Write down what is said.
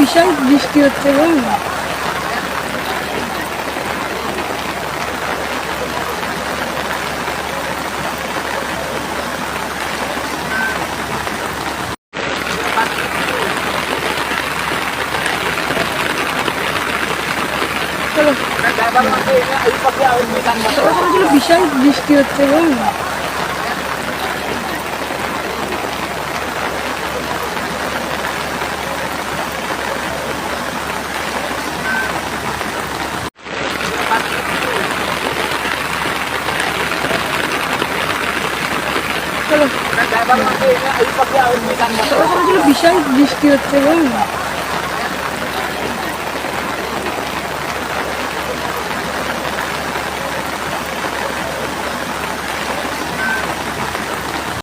বিশাল বৃষ্টি হচ্ছে বিশাল বৃষ্টি হচ্ছে চলো। বিশাল বৃষ্টি হচ্ছে বল